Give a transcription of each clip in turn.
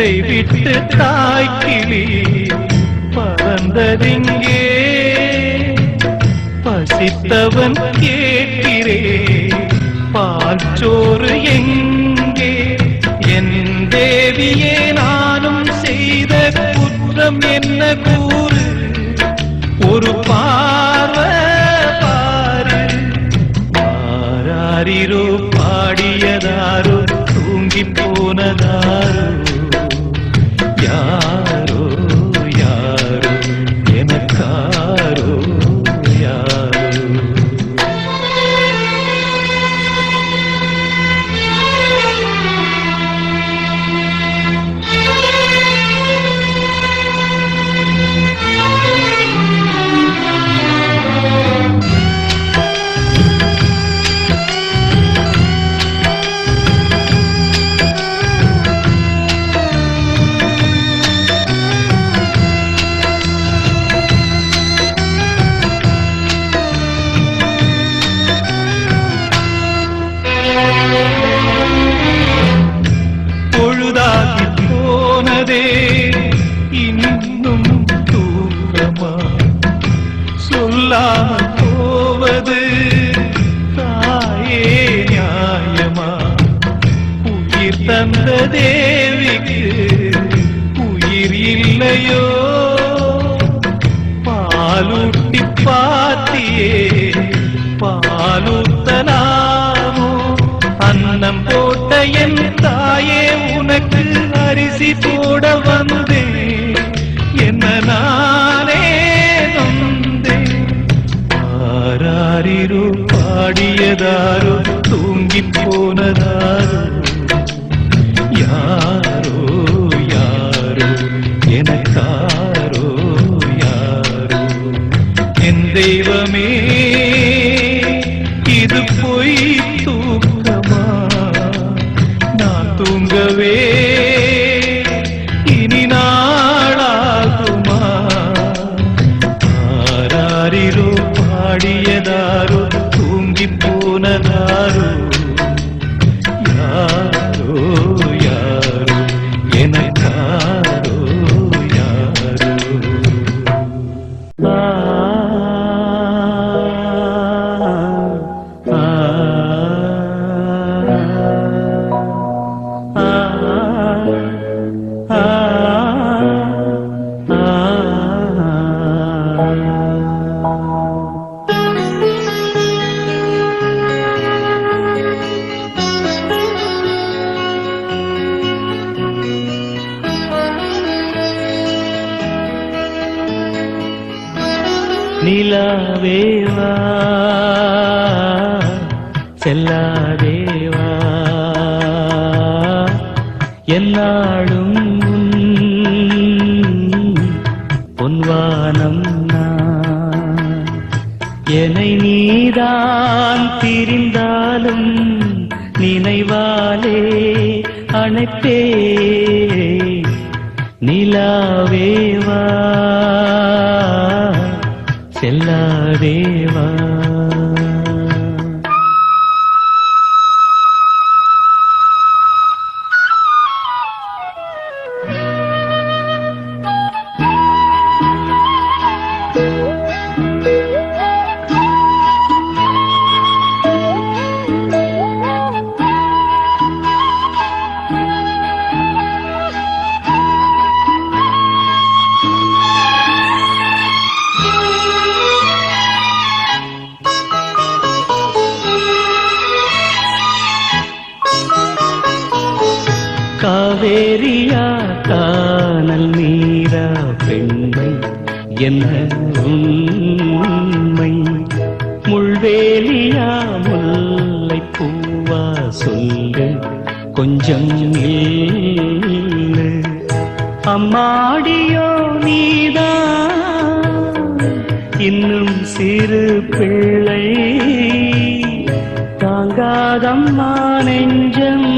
வீட்டை விட்டு தாய்க்கிளி பறந்ததிங்கே பசித்தவன் கேட்கிறே பால் சோறு எங்கே? என் தேவியே நானும் செய்த குற்றம் என்ன கூறு? ஒரு பார்வ பாரு ஆராரிரோ பாலூத்தலாமோ அன்னம் போட்ட என் தாயே உனக்கு அரிசி போட வந்தே. என்ன நானே வந்தே ஆராரிரு பாடியதாரு தூங்கி போனதா? பொன்வானம் என்னை நீதான் பிரிந்தாலும் நினைவாலே அணைப்பே நிலாவேவா செல்லாதேவா காவேரியா காணல் நீரா பெண்மை என்ன உண்மை? முள்வேலியா முல்லை பூவா சொல்லு கொஞ்சம் அம்மாடியோ நீதா இன்னும் சிறு பிள்ளை. தாங்காதம்மா நெஞ்சம்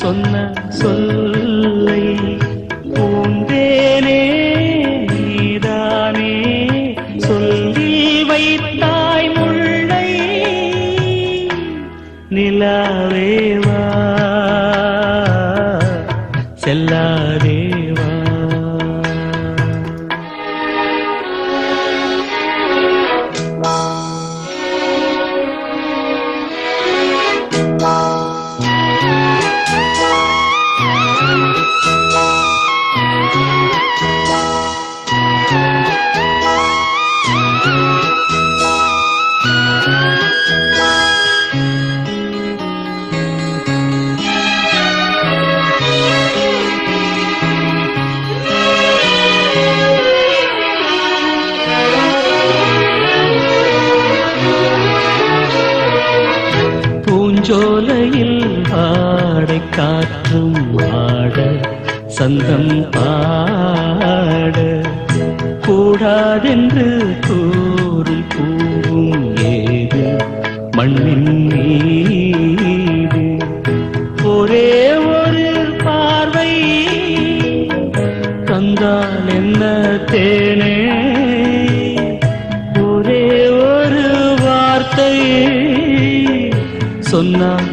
சொன்ன சொல்லை பூந்தேனே நீதானே. சொல்லி வைத்தாய் முல்லை நிலாவேவா செல்லாதே சந்தம் பாட கூடாதென்று கூறும் பூவும் ஏது மண்ணின் மீது? ஒரே ஒரு பார்வை தந்தால் என்ன தேனே? ஒரே ஒரு வார்த்தை சொன்னால்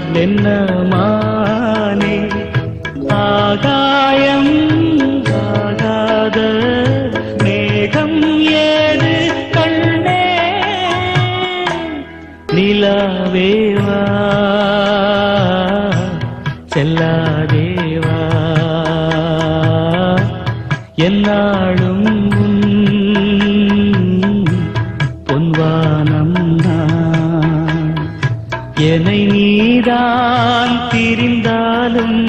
என்னை நீதான் திரிந்தாலும்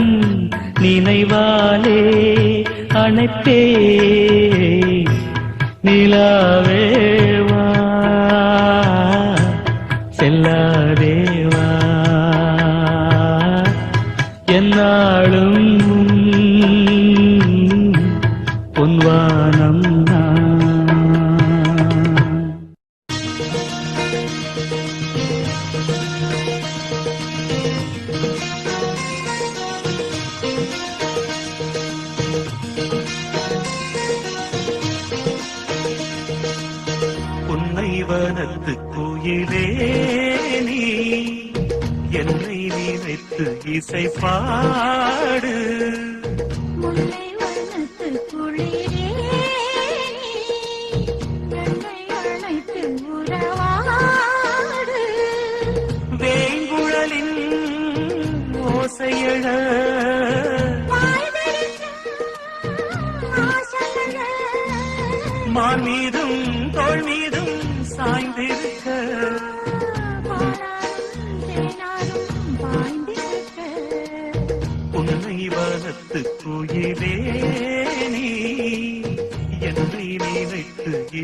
நினைவாலே அணைப்பே நிலாவேவா செல்லாதேவா என்னாலும் இசை பாடு.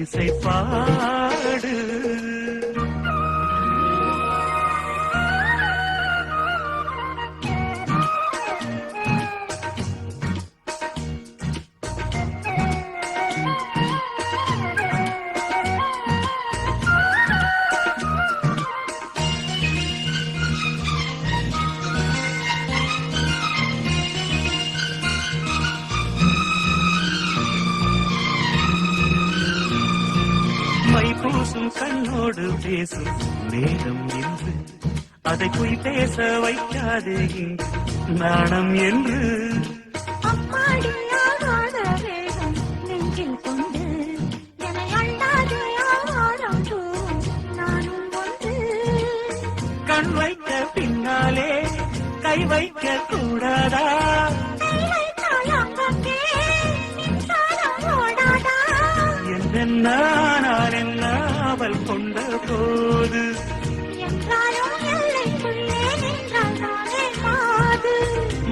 நினைத்து பேசும் நேரம் என்று. அதை பொய் பேச வைக்காது நாணம் என்று.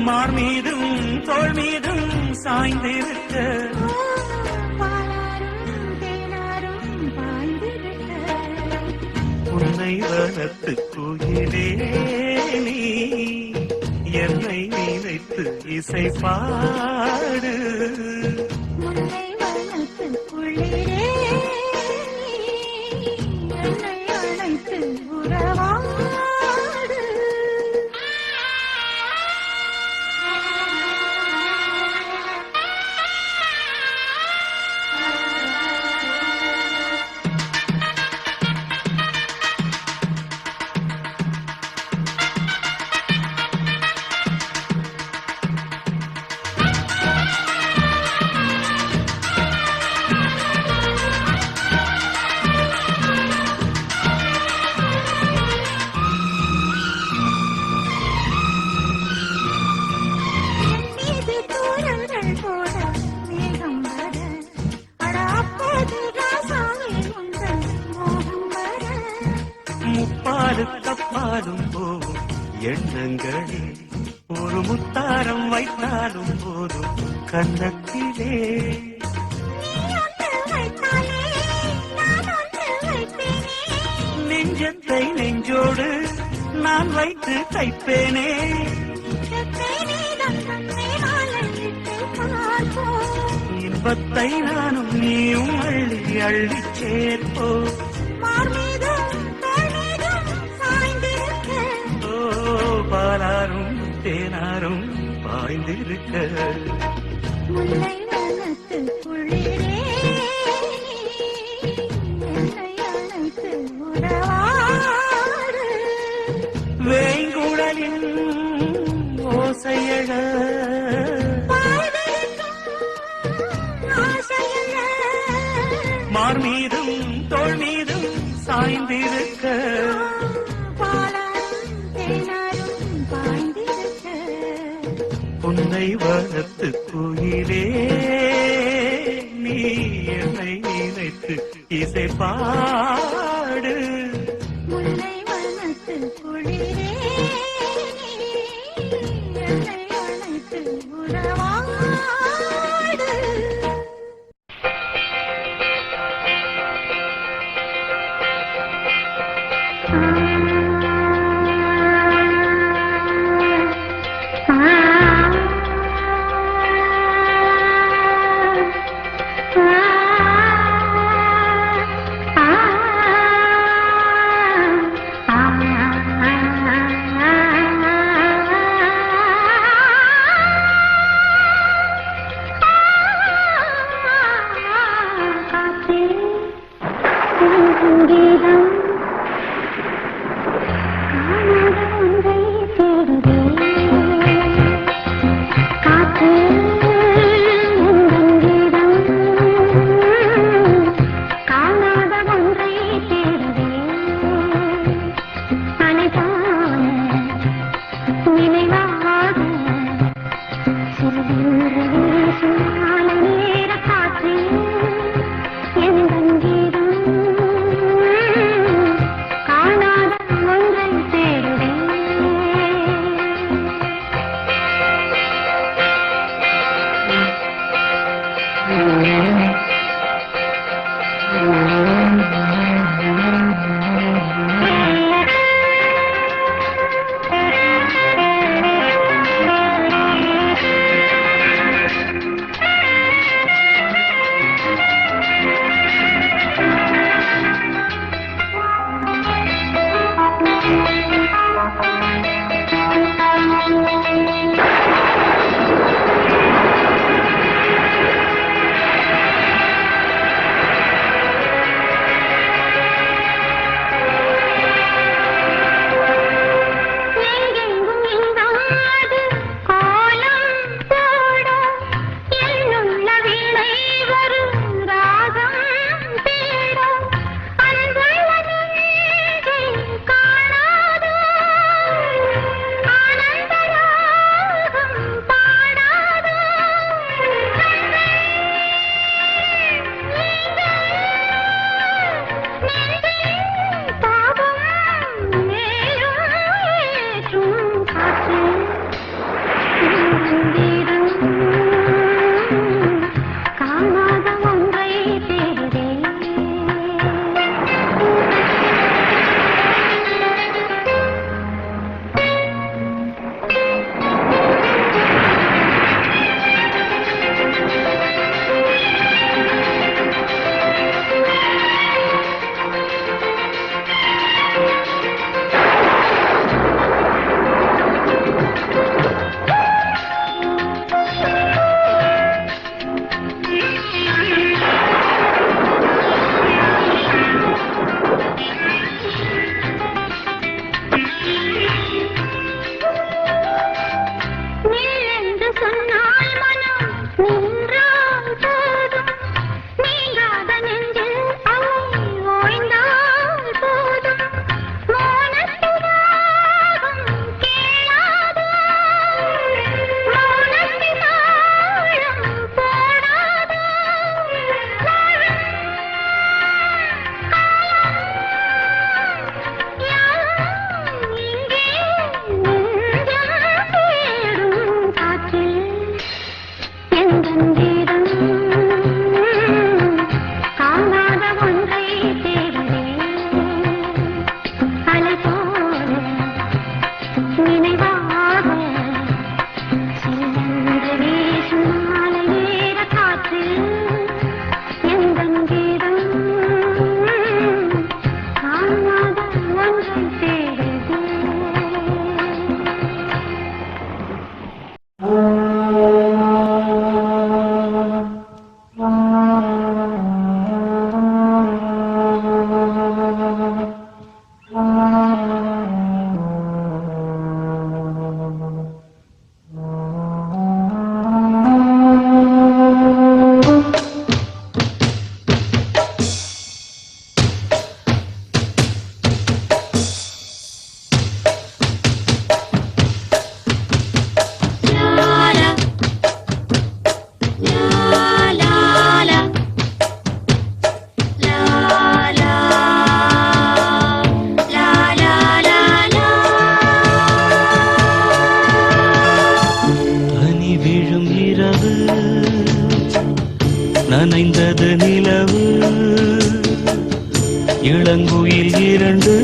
மார் மீதும் தோல் மீதும் சாய்ந்திருக்க உன்னை வளர்த்து குயிலே நீ என்னை நினைத்து இசை பாடு உன்னை வளர்த்து குளிரே இருக்க. முல்லை வனத்து குளிரே. என்னை அழைத்து உறவாடு வேங்குடலின் ஓசையழ. மார்மீதும் தோல் மீதும் சாய்ந்திருக்க. என்னை வளர்த்து குயிலே நீ என்னை இசை பாடு முல்லை வண்ணத்து விழும் இரவு நனைந்தது நிலவு இளங்குயில் இரண்டு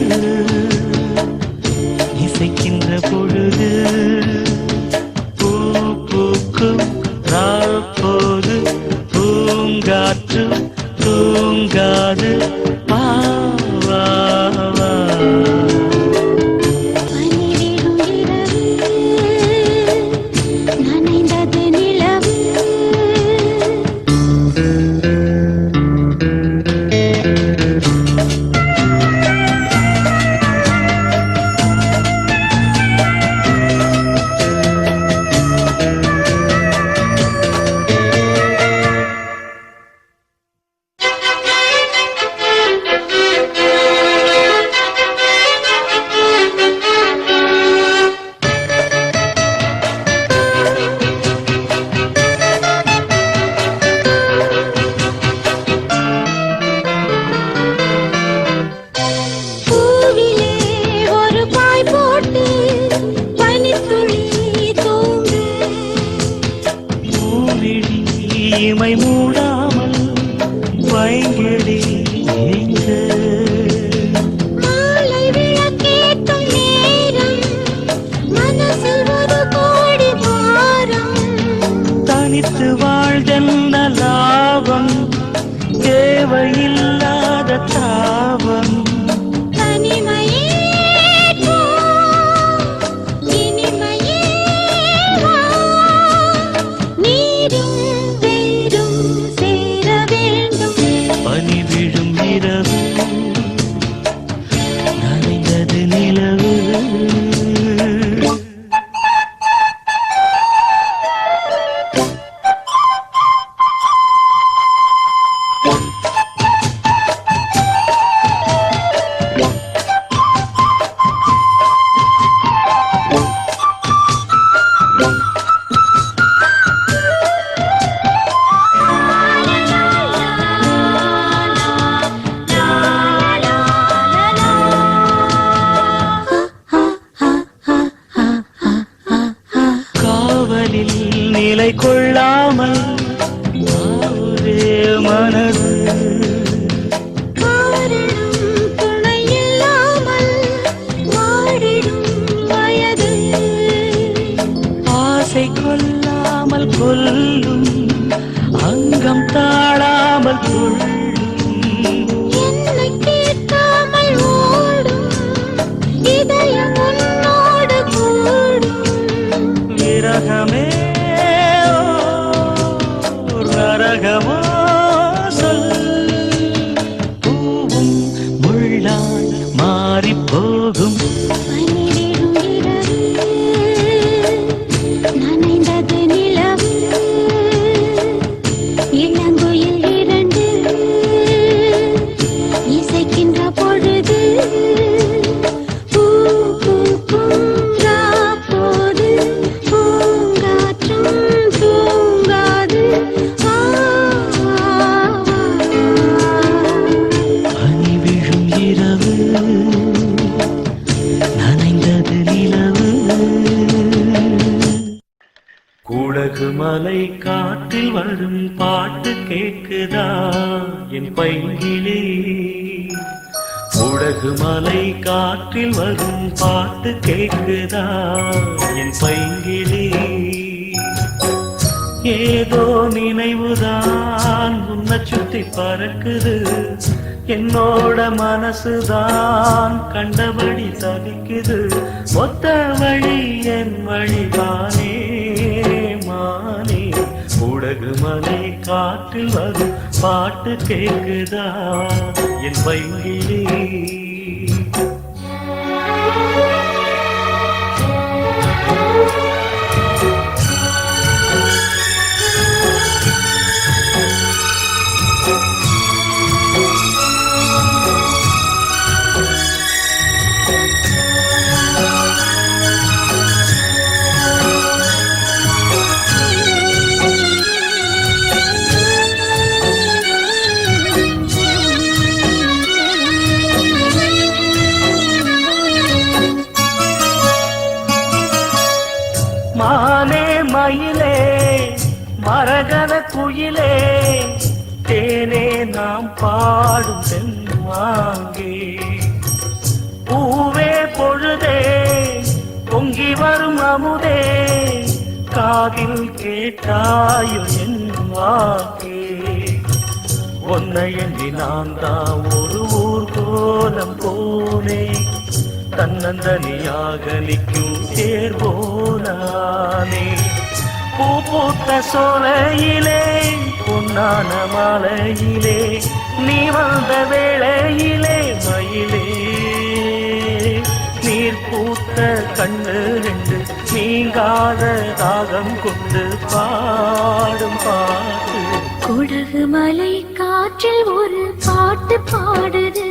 கொள்ளாமல் ஒரே மனது. ஆசை கொள்ளாமல் கொல்லும் அங்கம் தாழாமல் கொள்ளும். மனசுதான் கண்டபடி தவிக்குது. மொத்த வழி என் வழிதானே மானே. உடகு மலை காற்றில் வரும் பாட்டு கேக்குதா? என் பையிலே குயிலே தேனே நாம் பாடும் தென்மாங்கே பூவே பொழுதே பொங்கி வரும் அமுதே காதில் கேட்டாயோ என் வாக்கே. உன்னை எண்ணி நான் தான் ஒரு ஊர் கோலம் போனே தன்னந்தனியாக நிற்கும் தேர்வோனானே பூ பூத்த சோலையிலே பொன்னான மாலையிலே நீ வந்த வேளையிலே மயிலே. நீர் பூத்த கண்ணு ரெண்டு நீங்காத தாகம் கொண்டு பாடும் பாட்டு. குடகு மலை காற்றில் ஒரு பாட்டு பாடுது.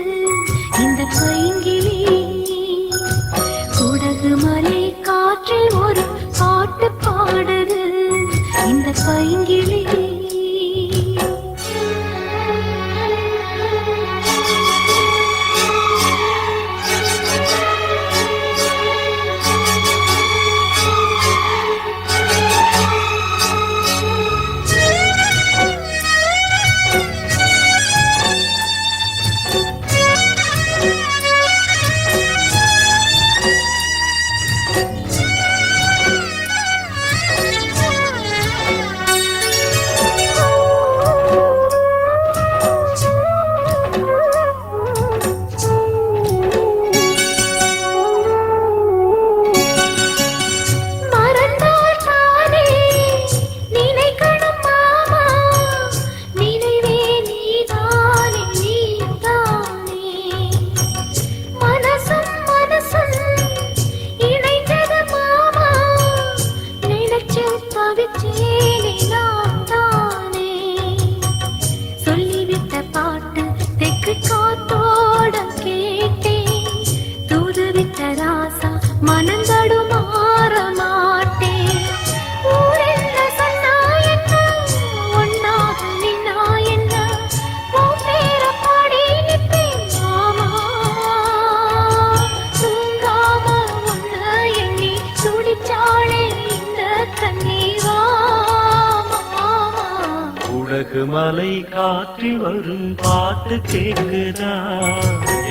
மலை காற்றில் வரும் பாட்டு கேக்குதா?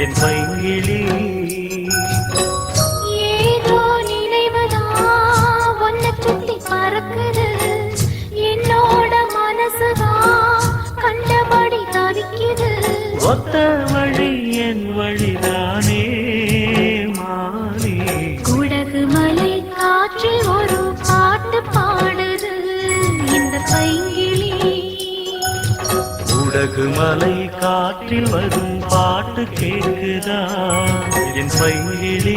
என் பைங்கிலே ஏதோ நினைவுதா உன்னை சுத்தி பறக்குது. என்னோட மனசுதா கண்டபடி தவிக்குது. உலகு மலை காற்றில் வரும் பாட்டு கேட்குதா? என் பைங்கிலே